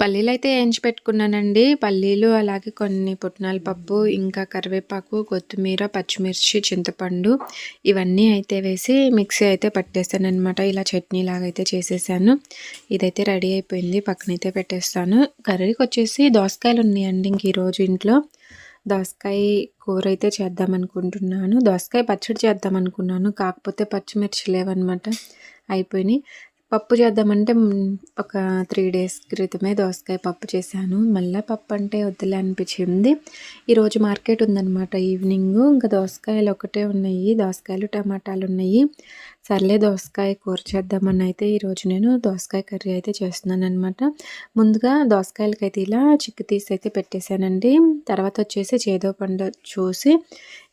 పల్లీలు అయితే వేయించి పెట్టుకున్నానండి పల్లీలు అలాగే కొన్ని పుట్నాల పప్పు ఇంకా కరివేపాకు కొత్తిమీర పచ్చిమిర్చి చింతపండు ఇవన్నీ అయితే వేసి మిక్సీ అయితే పట్టేస్తాను అనమాట ఇలా చట్నీ లాగా అయితే చేసేసాను. ఇదైతే రెడీ అయిపోయింది. పక్కనైతే పెట్టేస్తాను. కర్రీకి వచ్చేసి దోసకాయలు ఉన్నాయండి ఇంక ఈరోజు ఇంట్లో. దోసకాయ కూర అయితే చేద్దాం అనుకుంటున్నాను దోసకాయ పచ్చడి చేద్దాం అనుకున్నాను కాకపోతే పచ్చిమిర్చి లేవన్నమాట. అయిపోయినాయి. పప్పు చేద్దామంటే ఒక త్రీ డేస్ క్రితమే దోసకాయ పప్పు చేశాను. మళ్ళీ పప్పు అంటే వద్దులే అనిపించింది. ఈరోజు మార్కెట్ ఉందన్నమాట ఈవినింగ్. ఇంకా దోసకాయలు ఒకటే ఉన్నాయి దోసకాయలు టమాటాలు ఉన్నాయి. సర్లే దోసకాయ కూర చేద్దామని అయితే ఈరోజు నేను దోసకాయ కర్రీ అయితే చేస్తున్నాను అనమాట ముందుగా దోసకాయలకైతే ఇలా చిక్కు తీసి అయితే పెట్టేశానండి. తర్వాత వచ్చేసి చేదో పండు చూసి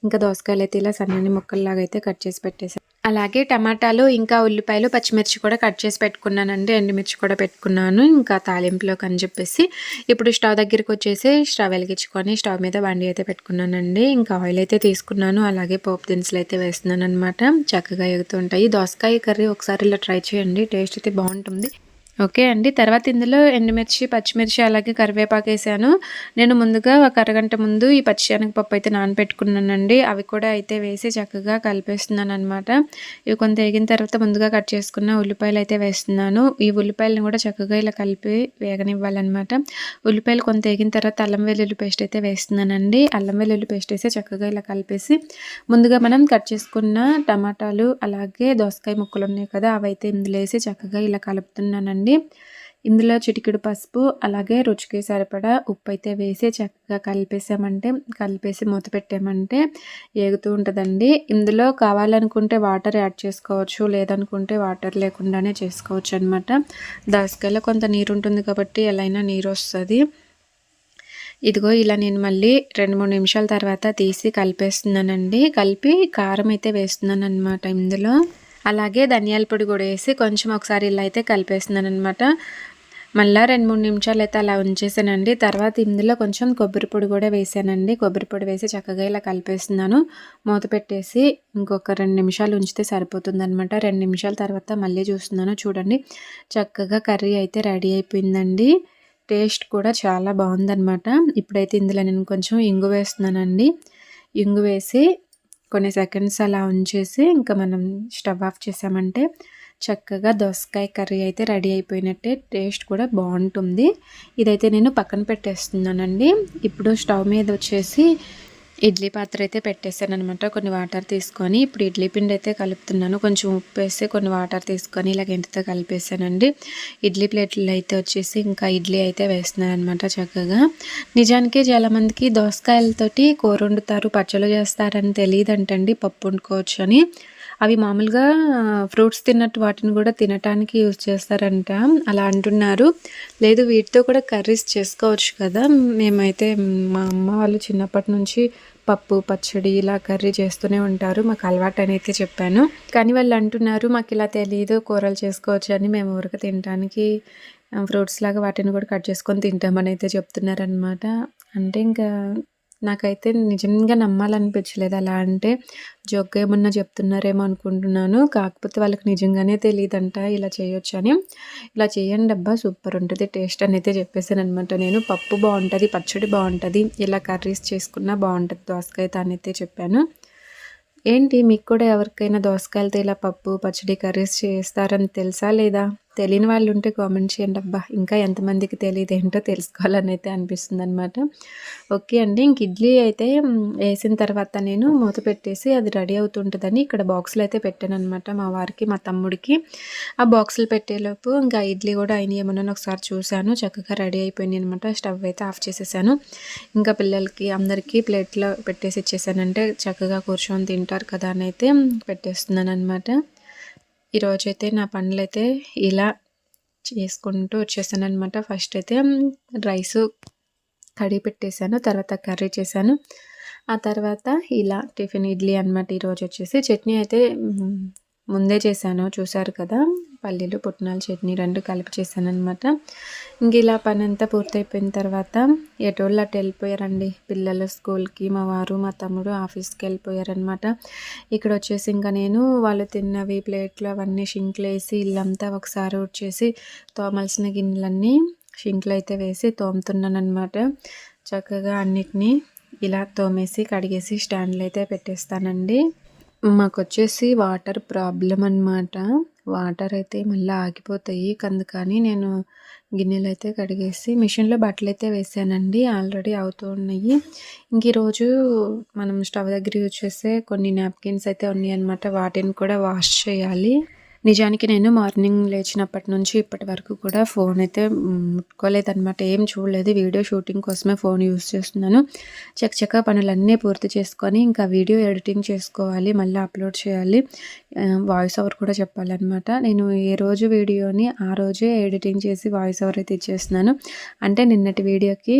ఇంకా దోసకాయలు అయితే ఇలా సన్నని ముక్కల్లాగా అయితే కట్ చేసి పెట్టేశాను అలాగే టమాటాలు ఇంకా ఉల్లిపాయలు పచ్చిమిర్చి కూడా కట్ చేసి పెట్టుకున్నానండి. ఎండుమిర్చి కూడా పెట్టుకున్నాను. ఇంకా తాలింపులోకి అని చెప్పేసి ఇప్పుడు స్టవ్ దగ్గరికి వచ్చేసి స్టవ్ వెలిగించుకొని స్టవ్ మీద బండి అయితే పెట్టుకున్నానండి. ఇంకా ఆయిల్ అయితే తీసుకున్నాను. అలాగే పోపు దినుసులు అయితే వేస్తున్నాను అనమాట చక్కగా ఎగుతుంటాయి దోసకాయ కర్రీ ఒకసారి ఇలా ట్రై చేయండి. టేస్ట్ అయితే బాగుంటుంది. ఓకే అండి. తర్వాత ఇందులో ఎండుమిర్చి పచ్చిమిర్చి అలాగే కరివేపాకు వేసాను. నేను ముందుగా ఒక అరగంట ముందు ఈ పచ్చిశనగపప్పు అయితే నానబెట్టుకున్నానండి. అవి కూడా అయితే వేసి చక్కగా కలిపేస్తున్నాను అనమాట ఇవి కొంత వేగిన తర్వాత ముందుగా కట్ చేసుకున్న ఉల్లిపాయలు అయితే వేస్తున్నాను. ఈ ఉల్లిపాయలను కూడా చక్కగా ఇలా కలిపి వేగనివ్వాలన్నమాట. ఉల్లిపాయలు కొంత వేగిన తర్వాత అల్లం వెల్లుల్లి పేస్ట్ అయితే వేస్తున్నానండి. అల్లం వెల్లుల్లి పేస్ట్ వేసి చక్కగా ఇలా కలిపేసి ముందుగా మనం కట్ చేసుకున్న టమాటాలు అలాగే దోసకాయ ముక్కలు ఉన్నాయి కదా అవి అయితే ఇందులో వేసి చక్కగా ఇలా కలుపుతున్నానండి. అండి ఇందులో చిటికెడు పసుపు అలాగే రుచికి సరిపడా ఉప్పు అయితే వేసి చక్కగా కలిపేసామంటే కలిపేసి మూత పెట్టామంటే ఏగుతూ ఉంటుందండి. ఇందులో కావాలనుకుంటే వాటర్ యాడ్ చేసుకోవచ్చు లేదనుకుంటే వాటర్ లేకుండానే చేసుకోవచ్చు అనమాట దోసకాయలో కొంత నీరు ఉంటుంది కాబట్టి ఎలా అయినా నీరు వస్తుంది ఇదిగో ఇలా నేను మళ్ళీ రెండు మూడు నిమిషాల తర్వాత తీసి కలిపేస్తున్నానండి. కలిపి కారం అయితే వేస్తున్నాను అనమాట ఇందులో. అలాగే ధనియాల పొడి కూడా వేసి కొంచెం ఒకసారి ఇలా అయితే కలిపేస్తున్నాను అనమాట మళ్ళీ రెండు మూడు నిమిషాలు అయితే అలా ఉంచేసానండి. తర్వాత ఇందులో కొంచెం కొబ్బరి పొడి కూడా వేసానండి. కొబ్బరి పొడి వేసి చక్కగా ఇలా కలిపేస్తున్నాను. మూత పెట్టేసి ఇంకొక రెండు నిమిషాలు ఉంచితే సరిపోతుంది అనమాట రెండు నిమిషాల తర్వాత మళ్ళీ చూస్తున్నాను. చూడండి చక్కగా కర్రీ అయితే రెడీ అయిపోయిందండి. టేస్ట్ కూడా చాలా బాగుందనమాట ఇప్పుడైతే ఇందులో నేను కొంచెం ఇంగు వేస్తున్నానండి. ఇంగు వేసి కొన్ని సెకండ్స్ అలా ఉంచేసి ఇంకా మనం స్టవ్ ఆఫ్ చేసామంటే చక్కగా దోసకాయ కర్రీ అయితే రెడీ అయిపోయినట్టే టేస్ట్ కూడా బాగుంటుంది. ఇదైతే నేను పక్కన పెట్టేస్తున్నానండి. ఇప్పుడు స్టవ్ మీద వచ్చేసి ఇడ్లీ పాత్ర అయితే పెట్టేశాను అనమాట కొన్ని వాటర్ తీసుకొని ఇప్పుడు ఇడ్లీ పిండి అయితే కలుపుతున్నాను. కొంచెం ఉప్పు వేసి కొన్ని వాటర్ తీసుకొని ఇలా ఇంటితో కలిపేసానండి ఇడ్లీ ప్లేట్లు అయితే వచ్చేసి ఇంకా ఇడ్లీ అయితే వేస్తున్నాను అనమాట చక్కగా. నిజానికి చాలామందికి దోసకాయలతోటి కూర వండుతారు పచ్చళ్ళు చేస్తారని తెలియదంటండి పప్పు వండుకోవచ్చు అని అవి మామూలుగా ఫ్రూట్స్ తిన్నట్టు వాటిని కూడా తినటానికి యూజ్ చేస్తారంట. అలా అంటున్నారు. లేదు వీటితో కూడా కర్రీస్ చేసుకోవచ్చు కదా. మేమైతే మా అమ్మ వాళ్ళు చిన్నప్పటి నుంచి పప్పు పచ్చడి ఇలా కర్రీ చేస్తూనే ఉంటారు. మాకు అలవాటు అని అయితే చెప్పాను. కానీ వాళ్ళు అంటున్నారు మాకు ఇలా తెలియదు కూరలు చేసుకోవచ్చు అని. మేము ఊరికి తినడానికి ఫ్రూట్స్ లాగా వాటిని కూడా కట్ చేసుకొని తింటామని అయితే చెప్తున్నారనమాట అంటే ఇంకా నాకైతే నిజంగా నమ్మాలనిపించలేదు. అలా అంటే జోక్ ఏమన్నా చెప్తున్నారేమో అనుకుంటున్నాను. కాకపోతే వాళ్ళకి నిజంగానే తెలియదంట ఇలా చేయొచ్చు అని ఇలా చేయండి అబ్బా సూపర్ ఉంటుంది టేస్ట్ అని అయితే చెప్పేసాను అనమాట నేను. పప్పు బాగుంటుంది పచ్చడి బాగుంటుంది ఇలా కర్రీస్ చేసుకున్నా బాగుంటుంది దోసకాయ తానైతే చెప్పాను. ఏంటి మీకు కూడా ఎవరికైనా దోసకాయలతో ఇలా పప్పు పచ్చడి కర్రీస్ చేస్తారని తెలుసా లేదా? తెలియని వాళ్ళు ఉంటే కామెంట్ చేయండి అబ్బా. ఇంకా ఎంతమందికి తెలియదు ఏంటో తెలుసుకోవాలని అయితే అనిపిస్తుంది అనమాట ఓకే అండి ఇంక ఇడ్లీ అయితే వేసిన తర్వాత నేను మూత పెట్టేసి అది రెడీ అవుతుంటుందని ఇక్కడ బాక్సులు అయితే పెట్టాను అనమాట మా వారికి మా తమ్ముడికి. ఆ బాక్సులు పెట్టేలోపు ఇంకా ఇడ్లీ కూడా అయిన ఏమన్నా ఒకసారి చూశాను చక్కగా రెడీ అయిపోయింది అనమాట స్టవ్ అయితే ఆఫ్ చేసేసాను. ఇంకా పిల్లలకి అందరికీ ప్లేట్లో పెట్టేసి ఇచ్చేసానంటే చక్కగా కూర్చొని తింటారు కదా అని అయితే పెట్టేస్తున్నాను అనమాట ఈరోజైతే నా పనులు అయితే ఇలా చేసుకుంటూ వచ్చేసాను అనమాట ఫస్ట్ అయితే రైస్ కడిగి పెట్టేశాను తర్వాత కర్రీ చేశాను. ఆ తర్వాత ఇలా టిఫిన్ ఇడ్లీ అనమాట ఈరోజు వచ్చేసి. చట్నీ అయితే ముందే చేశాను చూసారు కదా. పల్లీలు పుట్నాల చట్నీ రెండు కలిపి చేశానమాట అనమాట ఇంక ఇలా పని అంతా పూర్తయిపోయిన తర్వాత ఎటోళ్ళు అటు వెళ్ళిపోయారండి. పిల్లలు స్కూల్కి మా వారు మా తమ్ముడు ఆఫీస్కి వెళ్ళిపోయారనమాట ఇక్కడ వచ్చేసి ఇంకా నేను వాళ్ళు తిన్నవి ప్లేట్లు అవన్నీ షింక్లు వేసి ఇల్లంతా ఒకసారి వచ్చేసి తోమలసిన గిన్నెలన్నీ షింక్లు అయితే వేసి తోముతున్నాను అనమాట చక్కగా అన్నిటినీ ఇలా తోమేసి కడిగేసి స్టాండ్లు అయితే పెట్టేస్తానండి. మాకు వచ్చేసి వాటర్ ప్రాబ్లం అనమాట వాటర్ అయితే మళ్ళీ ఆగిపోతాయి అందుకని నేను గిన్నెలు అయితే కడిగేసి మిషన్లో బట్టలు అయితే వేసానండి. ఆల్రెడీ అవుతూ ఉన్నాయి. ఇంక ఈరోజు మనం స్టవ్ దగ్గర యూజ్ చేసే కొన్ని నాప్కిన్స్ అయితే ఉన్నాయి అనమాట వాటిని కూడా వాష్ చేయాలి. నిజానికి నేను మార్నింగ్ లేచినప్పటి నుంచి ఇప్పటి వరకు కూడా ఫోన్ అయితే ముట్టుకోలేదన్నమాట. ఏం చూడలేదు. వీడియో షూటింగ్ కోసమే ఫోన్ యూస్ చేస్తున్నాను. చక్కచక్క పనులన్నీ పూర్తి చేసుకొని ఇంకా వీడియో ఎడిటింగ్ చేసుకోవాలి. మళ్ళీ అప్లోడ్ చేయాలి. వాయిస్ ఓవర్ కూడా చెప్పాలన్నమాట. నేను ఏ రోజు వీడియోని ఆ రోజే ఎడిటింగ్ చేసి వాయిస్ ఓవర్ అయితే ఇచ్చేస్తున్నాను. అంటే నిన్నటి వీడియోకి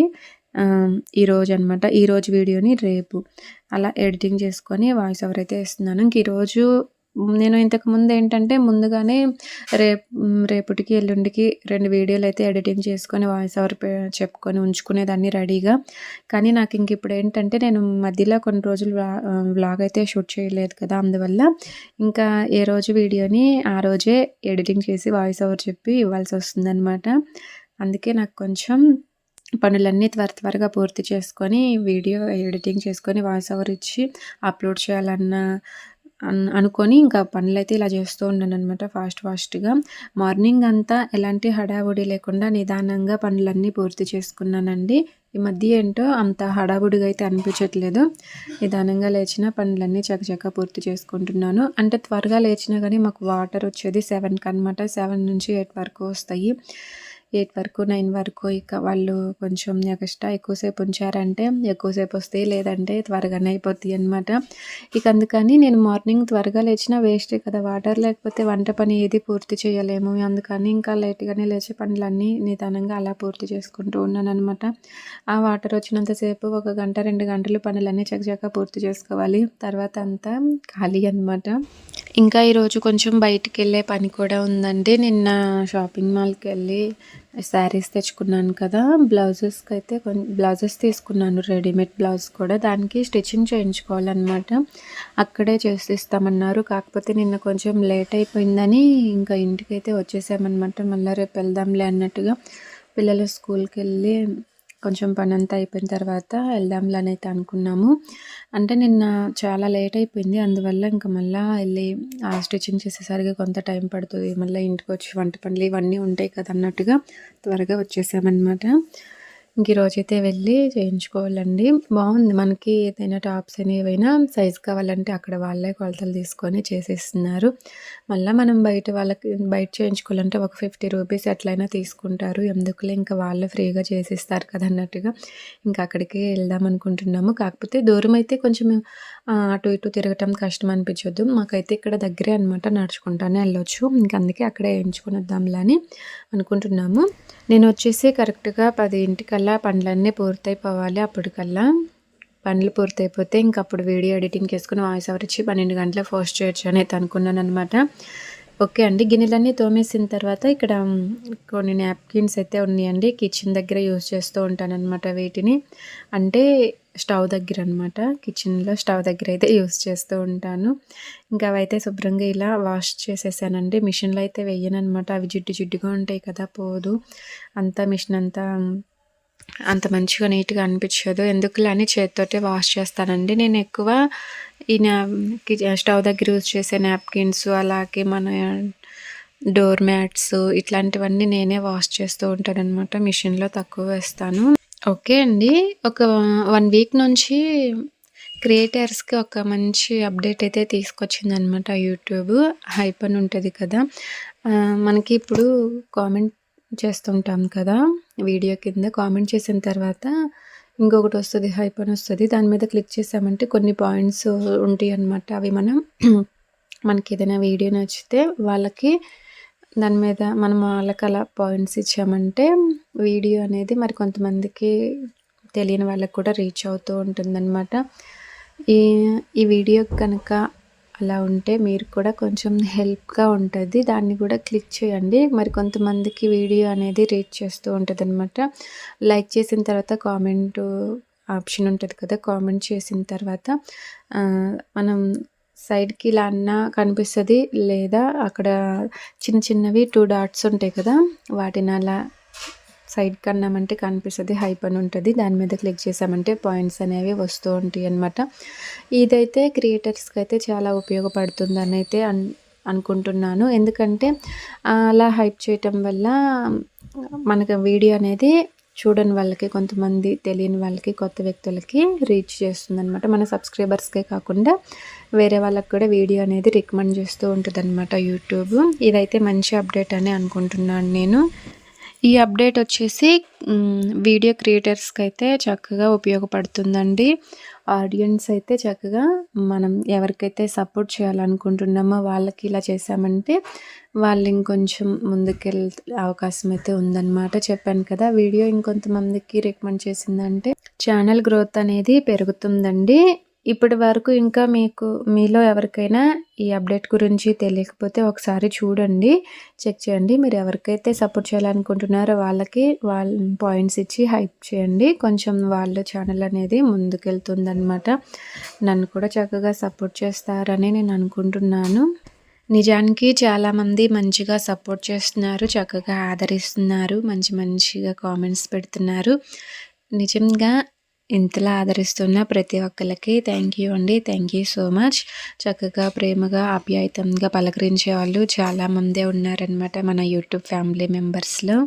ఈరోజు అనమాట ఈరోజు వీడియోని రేపు అలా ఎడిటింగ్ చేసుకొని వాయిస్ ఓవర్ అయితే ఇస్తున్నాను ఇంక ఈరోజు నేను ఇంతకుముందు ఏంటంటే ముందుగానే రేపు రేపటికి ఎల్లుండికి రెండు వీడియోలు అయితే ఎడిటింగ్ చేసుకొని వాయిస్ ఓవర్ చెప్పుకొని ఉంచుకునేదాన్ని రెడీగా. కానీ నాకు ఇంక ఇప్పుడు ఏంటంటే నేను మధ్యలో కొన్ని రోజులు వ్లాగ్ అయితే షూట్ చేయలేదు కదా అందువల్ల ఇంకా ఏ రోజు వీడియోని ఆ రోజే ఎడిటింగ్ చేసి వాయిస్ ఓవర్ చెప్పి ఇవ్వాల్సి వస్తుందన్నమాట. అందుకే నాకు కొంచెం పనులన్నీ త్వర త్వరగా పూర్తి చేసుకొని వీడియో ఎడిటింగ్ చేసుకొని వాయిస్ ఓవర్ ఇచ్చి అప్లోడ్ చేయాలన్న అనుకొని ఇంకా పనులైతే ఇలా చేస్తూ ఉన్నాను అనమాట ఫాస్ట్ ఫాస్ట్గా. మార్నింగ్ అంతా ఎలాంటి హడావుడి లేకుండా నిదానంగా పనులన్నీ పూర్తి చేసుకున్నానండి. ఈ మధ్య ఏంటో అంత హడావుడిగా అయితే అనిపించట్లేదు. నిదానంగా లేచిన పనులన్నీ చకచక పూర్తి చేసుకుంటున్నాను. అంటే త్వరగా లేచినా కానీ మాకు వాటర్ వచ్చేది సెవెన్కి అనమాట సెవెన్ నుంచి ఎయిట్ వరకు వస్తాయి. ఎయిట్ వరకు నైన్ వరకు ఇక వాళ్ళు కొంచెం ఎక్స్ట్రా ఎక్కువసేపు ఉంచారంటే ఎక్కువసేపు వస్తాయి లేదంటే త్వరగానే అయిపోతాయి అనమాట ఇక అందుకని నేను మార్నింగ్ త్వరగా లేచినా వేస్టే కదా వాటర్ లేకపోతే వంట పని ఏది పూర్తి చేయలేము. అందుకని ఇంకా లేట్గానే లేచే పనులన్నీ నిదానంగా అలా పూర్తి చేసుకుంటూ ఉన్నాను అనమాట ఆ వాటర్ వచ్చినంతసేపు ఒక గంట రెండు గంటలు పనులన్నీ చకచక పూర్తి చేసుకోవాలి. తర్వాత అంతా ఖాళీ అనమాట ఇంకా ఈరోజు కొంచెం బయటికి వెళ్ళే పని కూడా ఉందండి. నిన్న షాపింగ్ మాల్కి వెళ్ళి శారీస్ తెచ్చుకున్నాను కదా బ్లౌజెస్కి అయితే కొన్ని బ్లౌజెస్ తీసుకున్నాను రెడీమేడ్ బ్లౌజ్ కూడా. దానికి స్టిచ్చింగ్ చేయించుకోవాలన్నమాట. అక్కడే చేసిస్తామన్నారు. కాకపోతే నిన్న కొంచెం లేట్ అయిపోయిందని ఇంకా ఇంటికైతే వచ్చేసామన్నమాట. మళ్ళీ రేపు వెళ్దాంలే అన్నట్టుగా. పిల్లలు స్కూల్కి వెళ్ళి కొంచెం పని అంతా అయిపోయిన తర్వాత వెళ్దాంలని అయితే అనుకున్నాము. అంటే నిన్న చాలా లేట్ అయిపోయింది. అందువల్ల ఇంకా మళ్ళీ వెళ్ళి ఆ స్టిచ్చింగ్ చేసేసరికి కొంత టైం పడుతుంది. మళ్ళీ ఇంటికి వచ్చి వంట పనులు ఇవన్నీ ఉంటాయి కదా అన్నట్టుగా త్వరగా వచ్చేసామన్నమాట. ఇంక ఈరోజైతే వెళ్ళి చేయించుకోవాలండి. బాగుంది. మనకి ఏదైనా టాప్స్ అని ఏవైనా సైజ్ కావాలంటే అక్కడ వాళ్ళే కొలతలు తీసుకొని చేసేస్తున్నారు. మళ్ళీ మనం బయట వాళ్ళకి బయట చేయించుకోవాలంటే ఒక ఫిఫ్టీ రూపీస్ ఎట్లయినా తీసుకుంటారు. ఎందుకులే ఇంకా వాళ్ళే ఫ్రీగా చేసేస్తారు కదా అన్నట్టుగా ఇంకా అక్కడికి వెళ్దాం అనుకుంటున్నాము. కాకపోతే దూరం అయితే కొంచెం అటు ఇటు తిరగటం కష్టం అనిపించొద్దు. మాకైతే ఇక్కడ దగ్గరే అనమాట నడుచుకుంటానే వెళ్ళొచ్చు. ఇంకా అందుకే అక్కడే వేయించుకుని వద్దాంలా అని అనుకుంటున్నాము. నేను వచ్చేసి కరెక్ట్గా పది ఇంటికల్లా పనులన్నీ పూర్తయిపోవాలి అప్పటికల్లా. పనులు పూర్తయిపోతే ఇంక అప్పుడు వీడియో ఎడిటింగ్ చేసుకుని వాయిస్ ఓవర్ ఇచ్చి పన్నెండు గంటల పోస్ట్ చేయొచ్చు అని అయితే అనుకున్నాను అనమాట ఓకే అండి గిన్నెలన్నీ తోమేసిన తర్వాత ఇక్కడ కొన్ని నాప్కిన్స్ అయితే ఉన్నాయండి. కిచెన్ దగ్గర యూజ్ చేస్తూ ఉంటానన్నమాట వీటిని. అంటే స్టవ్ దగ్గర అనమాట కిచెన్లో స్టవ్ దగ్గర అయితే యూస్ చేస్తూ ఉంటాను. ఇంకా అవైతే శుభ్రంగా ఇలా వాష్ చేసేసానండి. మిషన్లో అయితే వెయ్యను అనమాట అవి జిడ్డు జిడ్డుగా ఉంటాయి కదా పోదు. అంతా మిషన్ అంతా అంత మంచిగా నీట్గా అనిపించదు. ఎందుకులే అని చేతితోటే వాష్ చేస్తానండి. నేను ఎక్కువ ఈ స్టవ్ దగ్గర యూజ్ చేసే నాప్కిన్స్ అలాగే మన డోర్ మ్యాట్స్ ఇట్లాంటివన్నీ నేనే వాష్ చేస్తూ ఉంటాను అనమాట మిషన్లో తక్కువ వేస్తాను. ఓకే అండి. ఒక వన్ వీక్ నుంచి క్రియేటర్స్కి ఒక మంచి అప్డేట్ అయితే తీసుకొచ్చిందనమాట యూట్యూబ్. హైప్ అని ఉంటుంది కదా. మనకి ఇప్పుడు కామెంట్ చేస్తుంటాం కదా వీడియో కింద. కామెంట్ చేసిన తర్వాత ఇంకొకటి వస్తుంది హైప్ అని వస్తుంది. దాని మీద క్లిక్ చేసామంటే కొన్ని పాయింట్స్ ఉంటాయి అన్నమాట అవి మనం మనకి ఏదైనా వీడియో నచ్చితే వాళ్ళకి దాని మీద మనం వాళ్ళకి అలా పాయింట్స్ ఇచ్చామంటే వీడియో అనేది మరి కొంతమందికి తెలియని వాళ్ళకి కూడా రీచ్ అవుతూ ఉంటుందన్నమాట. ఈ ఈ వీడియో కనుక అలా ఉంటే మీరు కూడా కొంచెం హెల్ప్గా ఉంటుంది. దాన్ని కూడా క్లిక్ చేయండి. మరి కొంతమందికి వీడియో అనేది రీచ్ చేస్తూ ఉంటుంది అనమాట లైక్ చేసిన తర్వాత కామెంట్ ఆప్షన్ ఉంటుంది కదా కామెంట్ చేసిన తర్వాత మనం సైడ్కి ఇలా అన్న కనిపిస్తుంది లేదా అక్కడ చిన్న చిన్నవి టూ డాట్స్ ఉంటాయి కదా వాటిని అలా సైడ్ కన్నామంటే కనిపిస్తుంది హైప్ అని ఉంటుంది. దాని మీద క్లిక్ చేసామంటే పాయింట్స్ అనేవి వస్తూ ఉంటాయి అనమాట ఇదైతే క్రియేటర్స్కి అయితే చాలా ఉపయోగపడుతుంది అని అయితే అన్ అనుకుంటున్నాను. ఎందుకంటే అలా హైప్ చేయటం వల్ల మనకు వీడియో అనేది చూడని వాళ్ళకి కొంతమంది తెలియని వాళ్ళకి కొత్త వ్యక్తులకి రీచ్ చేస్తుంది అనమాట మన సబ్స్క్రైబర్స్కే కాకుండా వేరే వాళ్ళకి కూడా వీడియో అనేది రికమెండ్ చేస్తూ ఉంటుంది అనమాట యూట్యూబ్ ఇదైతే మంచి అప్డేట్ అని అనుకుంటున్నాను నేను. ఈ అప్డేట్ వచ్చేసి వీడియో క్రియేటర్స్కి అయితే చక్కగా ఉపయోగపడుతుందండి. ఆడియన్స్ అయితే చక్కగా మనం ఎవరికైతే సపోర్ట్ చేయాలనుకుంటున్నామో వాళ్ళకి ఇలా చేసామంటే వాళ్ళు ఇంకొంచెం ముందుకెళ్ళే అవకాశం అయితే ఉందన్నమాట. చెప్పాను కదా వీడియో ఇంకొంతమందికి రికమెండ్ చేసిందంటే ఛానల్ గ్రోత్ అనేది పెరుగుతుందండి. ఇప్పటి వరకు ఇంకా మీకు మీలో ఎవరికైనా ఈ అప్డేట్ గురించి తెలియకపోతే ఒకసారి చూడండి. చెక్ చేయండి. మీరు ఎవరికైతే సపోర్ట్ చేయాలనుకుంటున్నారో వాళ్ళకి వాళ్ళ పాయింట్స్ ఇచ్చి హైప్ చేయండి. కొంచెం వాళ్ళ ఛానల్ అనేది ముందుకెళ్తుందనమాట నన్ను కూడా చక్కగా సపోర్ట్ చేస్తారని నేను అనుకుంటున్నాను. నిజానికి చాలామంది మంచిగా సపోర్ట్ చేస్తున్నారు చక్కగా ఆదరిస్తున్నారు మంచి మంచిగా కామెంట్స్ పెడుతున్నారు. నిజంగా ఇంతలా ఆదరిస్తున్న ప్రతి ఒక్కరికి థ్యాంక్ యూ అండి. థ్యాంక్ యూ సో మచ్ చక్కగా ప్రేమగా ఆప్యాయతంగా పలకరించే వాళ్ళు చాలామందే ఉన్నారనమాట మన యూట్యూబ్ ఫ్యామిలీ మెంబర్స్లో.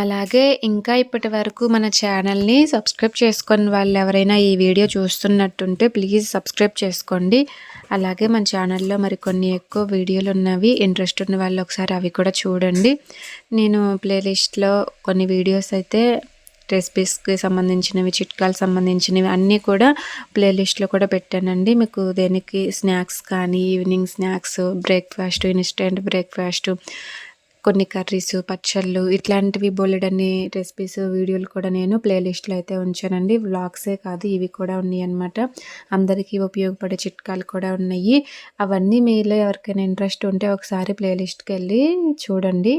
అలాగే ఇంకా ఇప్పటి వరకు మన ఛానల్ని సబ్స్క్రైబ్ చేసుకుని వాళ్ళు ఎవరైనా ఈ వీడియో చూస్తున్నట్టుంటే ప్లీజ్ సబ్స్క్రైబ్ చేసుకోండి. అలాగే మన ఛానల్లో మరికొన్ని ఎక్కువ వీడియోలు ఉన్నవి ఇంట్రెస్ట్ ఉన్న వాళ్ళు ఒకసారి అవి కూడా చూడండి. నేను ప్లేలిస్ట్లో కొన్ని వీడియోస్ అయితే రెసిపీస్కి సంబంధించినవి చిట్కాలు సంబంధించినవి అన్నీ కూడా ప్లేలిస్ట్లో కూడా పెట్టానండి. మీకు దేనికి స్నాక్స్ కానీ evening snacks breakfast instant breakfast కొన్ని కర్రీస్ పచ్చళ్ళు ఇట్లాంటివి బోలెడన్ని రెసిపీస్ వీడియోలు కూడా నేను ప్లేలిస్ట్లో అయితే ఉంచానండి. వ్లాగ్సే కాదు ఇవి కూడా ఉన్నాయి అనమాట అందరికీ ఉపయోగపడే చిట్కాలు కూడా ఉన్నాయి. అవన్నీ మీలో ఎవరికైనా ఇంట్రెస్ట్ ఉంటే ఒకసారి ప్లేలిస్ట్కి వెళ్ళి చూడండి.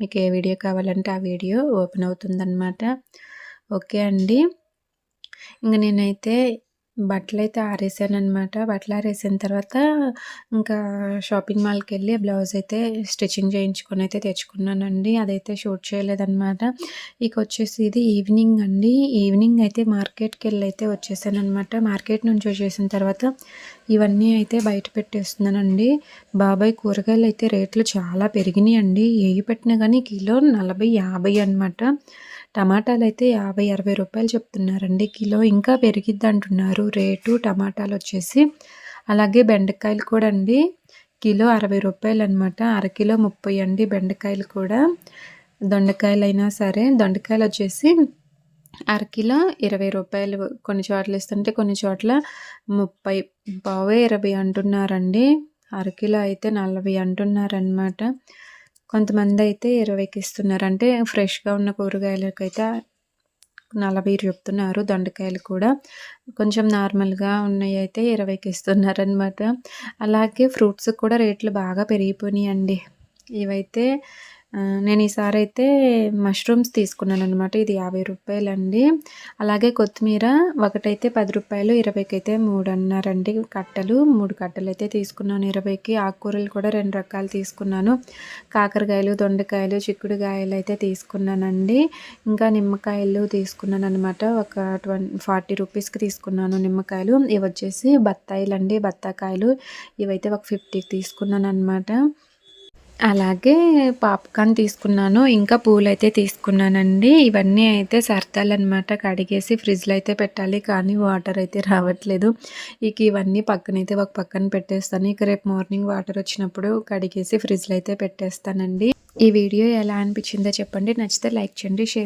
మీకు ఏ వీడియో కావాలంటే ఆ వీడియో ఓపెన్ అవుతుందన్నమాట. ఓకే అండి. ఇంక నేనైతే బట్టలు అయితే ఆరేసాను అనమాట బట్టలు ఆరేసిన తర్వాత ఇంకా షాపింగ్ మాల్కి వెళ్ళి బ్లౌజ్ అయితే స్టిచ్చింగ్ చేయించుకొని అయితే తెచ్చుకున్నానండి. అదైతే షూట్ చేయలేదన్నమాట. ఇక వచ్చేసి ఇది ఈవినింగ్ అండి. ఈవినింగ్ అయితే మార్కెట్కి వెళ్ళి అయితే వచ్చేసాను అనమాట మార్కెట్ నుంచి వచ్చేసిన తర్వాత ఇవన్నీ అయితే బయట పెట్టేస్తున్నానండి. బాబాయ్ కూరగాయలు అయితే రేట్లు చాలా పెరిగినాయి అండి ఏవి పెట్టినా కానీ కిలో నలభై యాభై అనమాట టమాటాలు అయితే యాభై అరవై రూపాయలు చెప్తున్నారండి. కిలో ఇంకా పెరిగిద్ది అంటున్నారు రేటు టమాటాలు వచ్చేసి అలాగే బెండకాయలు కూడా అండి. కిలో అరవై రూపాయలు అనమాట అరకిలో ముప్పై అండి బెండకాయలు కూడా. దొండకాయలు అయినా సరే దొండకాయలు వచ్చేసి అరకిలో ఇరవై రూపాయలు కొన్ని చోట్ల ఇస్తుంటే కొన్ని చోట్ల ముప్పై పావే ఇరవై అంటున్నారండి. అరకిలో అయితే నలభై అంటున్నారనమాట. కొంతమంది అయితే ఇరవైకి ఇస్తున్నారు అంటే ఫ్రెష్గా ఉన్న కూరగాయలకైతే నలభై చెప్తున్నారు దొండకాయలు కూడా. కొంచెం నార్మల్గా ఉన్నాయి అయితే ఇరవైకి ఇస్తున్నారనమాట అలాగే ఫ్రూట్స్ కూడా రేట్లు బాగా పెరిగిపోయినాయి ఇవైతే నేను ఈసారి అయితే మష్రూమ్స్ తీసుకున్నాను అనమాట ఇది యాభై రూపాయలండి. అలాగే కొత్తిమీర ఒకటైతే పది రూపాయలు ఇరవైకి అయితే మూడు అన్నారండి కట్టలు. మూడు కట్టలు అయితే తీసుకున్నాను ఇరవైకి. ఆకుకూరలు కూడా రెండు రకాలు తీసుకున్నాను. కాకరకాయలు దొండకాయలు చిక్కుడుకాయలు అయితే తీసుకున్నానండి. ఇంకా నిమ్మకాయలు తీసుకున్నాను అనమాట ఒక ట్వంటీ ఫార్టీ రూపీస్కి తీసుకున్నాను నిమ్మకాయలు. ఇవి వచ్చేసి బత్తాయిలు అండి బత్తాకాయలు. ఇవైతే ఒక ఫిఫ్టీకి తీసుకున్నాను అనమాట అలాగే పాప్కార్న్ తీసుకున్నాను ఇంకా పూలు అయితే తీసుకున్నానండి. ఇవన్నీ అయితే సర్దాలన్నమాట కడిగేసి ఫ్రిడ్జ్లో అయితే పెట్టాలి కానీ వాటర్ అయితే రావట్లేదు. ఇక ఇవన్నీ పక్కనైతే ఒక పక్కన పెట్టేస్తాను. ఇక రేపు మార్నింగ్ వాటర్ వచ్చినప్పుడు కడిగేసి ఫ్రిడ్జ్లో అయితే పెట్టేస్తానండి. ఈ వీడియో ఎలా అనిపించిందో చెప్పండి. నచ్చితే లైక్ చేయండి షేర్